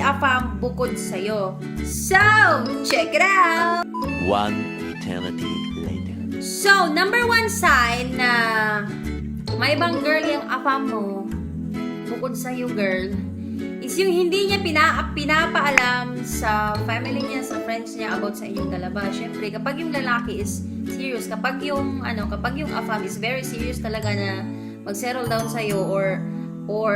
Afam bukod sa'yo. So, check it out! One eternity later. So, number one sign na may ibang girl yung Afam mo, bukod sa'yo girl, is yung hindi niya pina pinapaalam sa family niya, sa friends niya about sa inyong dalawa. Siyempre, kapag yung lalaki is serious, kapag yung, ano, kapag yung Afam is very serious talaga na mag-settle down sa'yo or or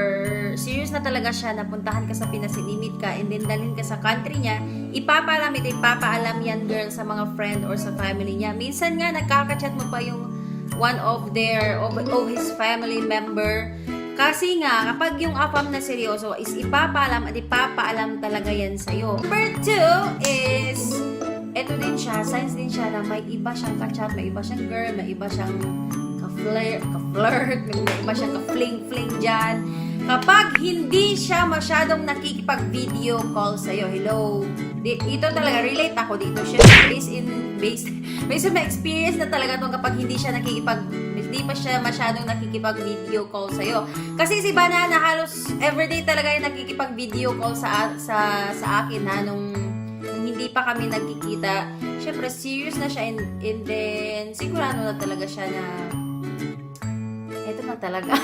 serious na talaga siya na puntahan ka sa Pinas, inimit ka, and then dalhin ka sa country niya, ipapaalam at ipapaalam yan girl sa mga friend or sa family niya. Minsan nga, nagkakachat mo pa yung one of their, of, of his family member. Kasi nga, kapag yung afam na seryoso is ipapaalam at ipapaalam talaga yan sa'yo. Number two is, eto din siya, signs din siya na may iba siyang kachat, may iba siyang girl, may iba siyang ka-flirt, may iba siyang ka-fling-fling dyan. Kapag hindi siya masyadong nakikipag-video call sa'yo, hello, di, ito talaga, relate ako dito. Siya, based in, based, based on my experience na talaga to kapag hindi siya nakikipag, hindi pa siya masyadong nakikipag-video call sa'yo. Kasi si Banana halos everyday talaga yung nakikipag-video call sa, sa, sa akin ha, nung, nung hindi pa kami nagkikita. Siyempre, serious na siya and, and then, sigurado na talaga siya na na talaga.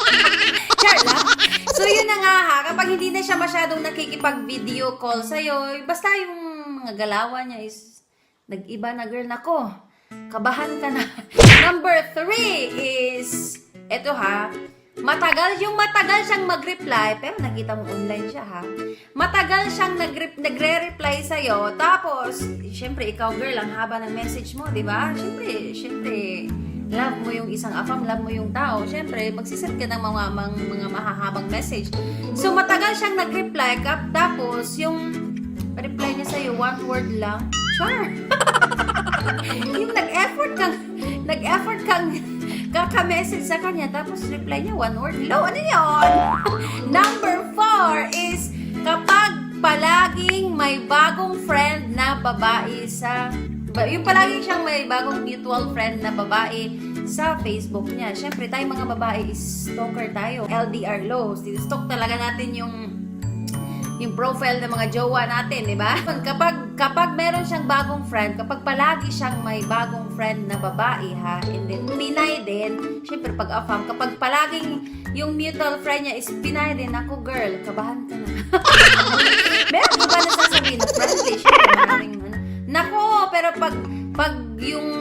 Char lang. So, yun na nga ha. Kapag hindi na siya masyadong nakikipag-video call sa'yo, basta yung mga galawan niya is nag-iba na girl nako. Kabahan ka na. Number three is, eto ha, matagal, yung matagal siyang mag-reply, pero nakita mo online siya ha. Matagal siyang nag- nagre-reply sa'yo, tapos, syempre, ikaw girl, ang haba ng message mo, di ba? Syempre, syempre, love mo yung isang afam, love mo yung tao. Syempre, magsisend ka ng mga, mga, mga mahahabang message. So, matagal siyang nag-reply, kap, tapos, yung reply niya sa'yo, one word lang, char. yung nag-effort kang, nag-effort kang kaka-message sa kanya, tapos reply niya, one word, hello, ano yun? Number four is, kapag palaging may bagong friend na babae sa yung palagi siyang may bagong mutual friend na babae sa Facebook niya. Siyempre, tayo mga babae is stalker tayo. LDR lows. Stalk talaga natin yung yung profile ng mga jowa natin, di ba? Kapag, kapag meron siyang bagong friend, kapag palagi siyang may bagong friend na babae, ha, and then pinay din, syempre pag afam, kapag palaging yung mutual friend niya is pinay din, ako girl, kabahan ka na. meron iba na sasabihin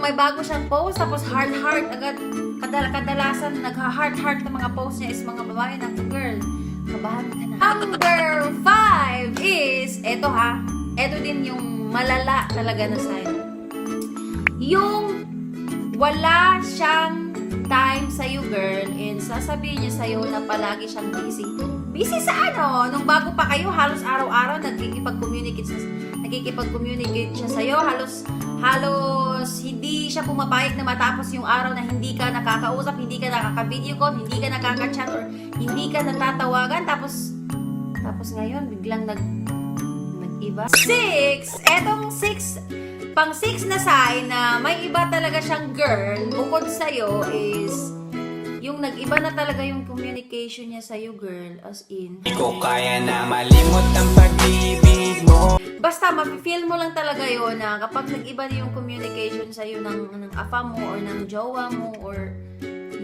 may bago siyang post, tapos heart-heart, agad, kadal kadalasan nagha-heart-heart ng mga post niya is mga babae na, girl, kabahan ka na. Number five is, eto ha, eto din yung malala talaga na sign. Yung wala siyang time sa'yo, girl, and sasabihin niya sa'yo na palagi siyang busy. Busy sa ano? Nung bago pa kayo, halos araw-araw nagkikipag-communicate siya, nagkikipag-communicate siya sa'yo. Halos, halos hindi siya pumapayag na matapos yung araw na hindi ka nakakausap, hindi ka nakaka-video call, hindi ka nakaka-chat, or hindi ka natatawagan. Tapos, tapos ngayon, biglang nag, nag-iba. Six! Etong six, pang six na sign na may iba talaga siyang girl, bukod sa'yo is, yung nag-iba na talaga yung communication niya sa'yo, girl, as in. Di ko kaya na malimot ang pag-ibig mo Basta, mafe-feel mo lang talaga yon na kapag nag-iba na yung communication sa'yo ng, ng afa mo or ng jowa mo or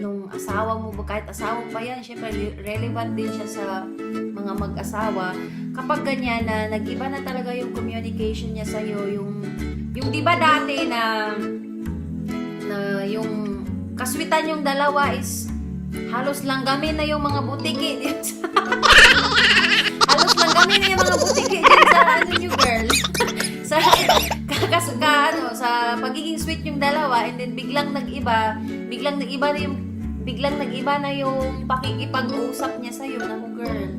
nung asawa mo, kahit asawa pa yan, syempre re- relevant din siya sa mga mag-asawa. Kapag ganyan na nag-iba na talaga yung communication niya sa'yo, yung, yung di ba dati na, na yung kaswitan yung dalawa is halos langgamin na yung mga butiki. halos langgamin na yung mga butiki dyan sa ano yung girl. sa kakas ka, ano, sa pagiging sweet yung dalawa and then biglang nag-iba, biglang nag-iba na yung biglang nag-iba na yung pakikipag-usap niya sa'yo na girl.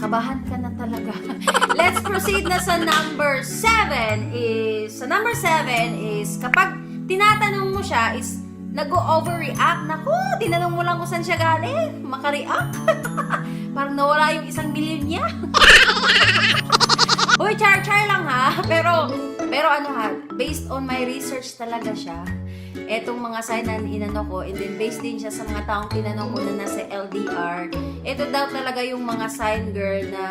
Kabahan ka na talaga. Let's proceed na sa number 7 is sa number 7 is kapag tinatanong mo siya is nag-overreact. Naku, tinanong mo lang kung saan siya galing. Makareact. Parang nawala yung isang milyon niya. Uy, char-char lang ha. Pero, pero ano ha, based on my research talaga siya. Etong mga sign na inano ko, and then based din siya sa mga taong tinanong ko na nasa LDR, ito daw talaga yung mga sign girl na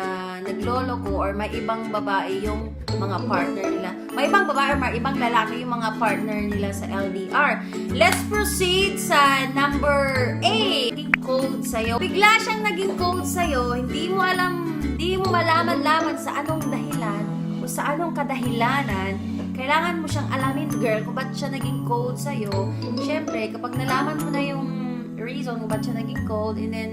naglolo ko or may ibang babae yung mga partner nila. May ibang babae or may ibang lalaki yung mga partner nila sa LDR. Let's proceed sa number 8. Naging code sa'yo. Bigla siyang naging code sa'yo, hindi mo alam, hindi mo malaman-laman sa anong dahilan o sa anong kadahilanan kailangan mo siyang alamin, girl, kung ba't siya naging cold sa'yo. Siyempre, kapag nalaman mo na yung reason kung ba't siya naging cold, and then,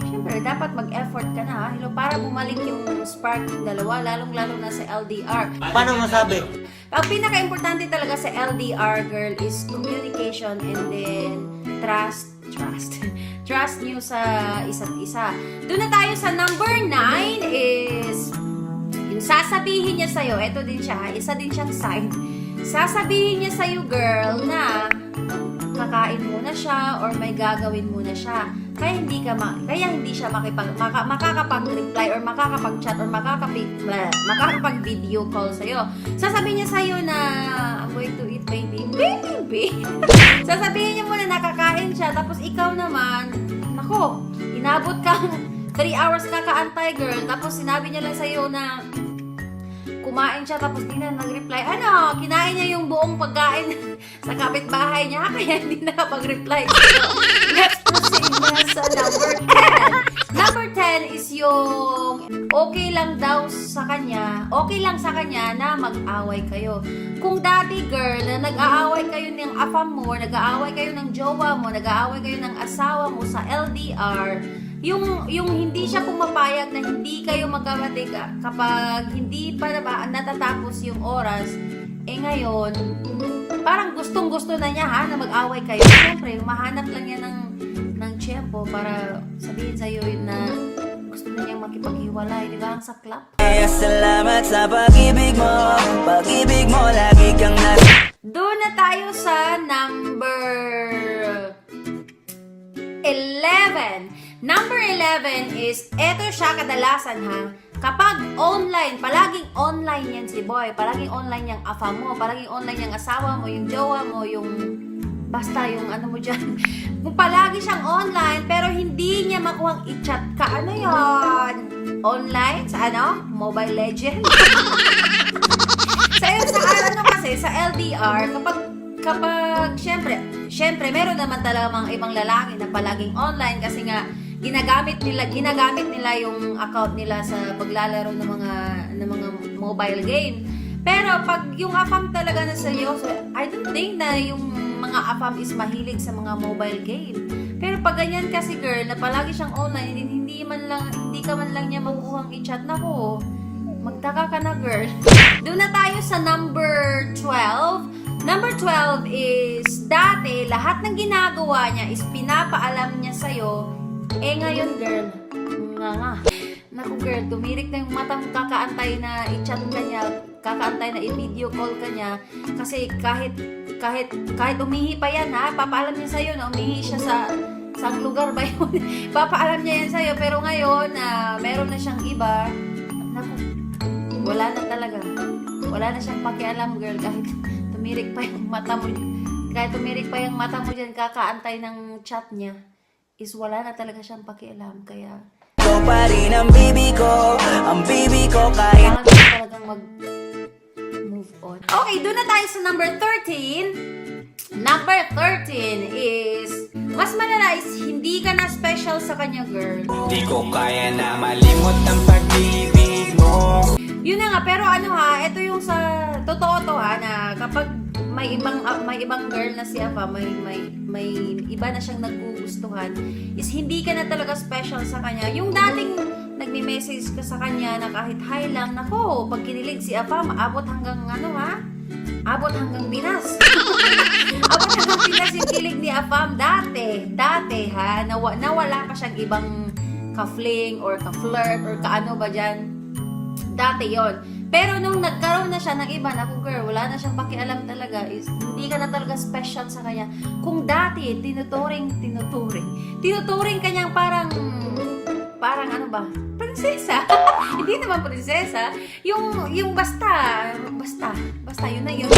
siyempre, dapat mag-effort ka na? Hello, para bumalik yung spark ng dalawa, lalong-lalo na sa LDR. Paano masabi? Ang pinaka-importante talaga sa LDR, girl, is communication and then trust. Trust. Trust nyo sa isa't isa. Doon na tayo sa number 9 is sasabihin niya sa'yo, eto din siya, isa din siyang sign. Sasabihin niya sa'yo, girl, na kakain muna siya or may gagawin muna siya. Kaya hindi ka ma- kaya hindi siya makipag maka, makakapag-reply or makakapag-chat or makakapag makakapag-video call sa Sasabihin niya sa na I'm going to eat baby. Baby. Sasabihin niya muna nakakain siya tapos ikaw naman, nako, inabot kang 3 hours ka kaantay girl tapos sinabi niya lang sa na kumain siya tapos di na nag-reply. Ano, kinain niya yung buong pagkain sa kapitbahay niya kaya hindi nakapag-reply. Let's proceed na sa number 10. Number 10 is yung okay lang daw sa kanya, okay lang sa kanya na mag-away kayo. Kung dati girl, na nag-aaway kayo ng afam mo, nag-aaway kayo ng jowa mo, nag-aaway kayo ng asawa mo sa LDR, yung yung hindi siya pumapayag na hindi kayo magkamatig kapag hindi pa na ba natatapos yung oras, eh ngayon, parang gustong-gusto na niya ha, na mag-away kayo. Siyempre, humahanap lang niya ng, ng tiyempo para sabihin sa'yo yun na gusto na niyang makipaghiwalay, di ba? Ang saklap. Kaya salamat sa pag-ibig mo Pag-ibig 7 is, eto siya kadalasan ha, kapag online, palaging online yan si boy, palaging online yung afa mo, palaging online yung asawa mo, yung jowa mo, yung basta yung ano mo dyan. Kung palagi siyang online, pero hindi niya makuhang i-chat ka, ano yon Online? Sa ano? Mobile Legends? sa, sa ano kasi, sa LDR, kapag kapag syempre, syempre meron naman talaga mga ibang lalaki na palaging online kasi nga ginagamit nila, ginagamit nila yung account nila sa paglalaro ng mga, ng mga mobile game. Pero pag yung AFAM talaga na seryoso, I don't think na yung mga AFAM is mahilig sa mga mobile game. Pero pag ganyan kasi girl, na palagi siyang online, hindi, man lang, hindi ka man lang niya makukuhang i-chat na ko. Magtaka ka na, girl. Doon na tayo sa number 12. Number 12 is, dati, lahat ng ginagawa niya is pinapaalam niya sa'yo. Eh, ngayon, girl, nga nga. Naku, girl, tumirik na yung mata mo kakaantay na i-chat ka niya, kakaantay na i-video call ka niya. Kasi kahit, kahit, kahit umihi pa yan, ha, papaalam niya sa'yo na umihi siya sa Saang lugar ba yun? Papaalam niya yan sa'yo. Pero ngayon, na meron na siyang iba, naku, wala na talaga. Wala na siyang pakialam, girl. Kahit tumirik pa yung mata mo. Kahit tumirik pa yung mata mo dyan, kakaantay ng chat niya. Is wala na talaga siyang pakialam. Kaya, Ikaw pa rin ang baby ko Ang baby ko kahit kailangan ko talagang mag move on. Okay, doon na tayo sa number 13. Number 13 is, mas malala is, hindi ka na special sa kanya, girl. Di ko kaya na malimot ang pag-ibig mo Yun na nga, pero ano ha, ito yung sa, totoo to ha, na kapag may ibang ah, may ibang girl na siya pa, may may may iba na siyang nagugustuhan, is hindi ka na talaga special sa kanya. Yung dating nagme-message ka sa kanya na kahit hi lang, nako, pag kinilig si Apa, maabot hanggang ano ha? Abot hanggang Pinas. abot hanggang Pinas yung kilig ni Afam dati. Dati ha, nawa, nawala pa siyang ibang ka-fling or ka-flirt or kaano ba dyan. Dati yon. Pero nung nagkaroon na siya ng iba, naku girl, wala na siyang pakialam talaga, is hindi ka na talaga special sa kanya. Kung dati, tinuturing, tinuturing, tinuturing kanyang parang, parang ano ba, prinsesa. hindi naman prinsesa. Yung, yung basta, basta, basta yun na yun.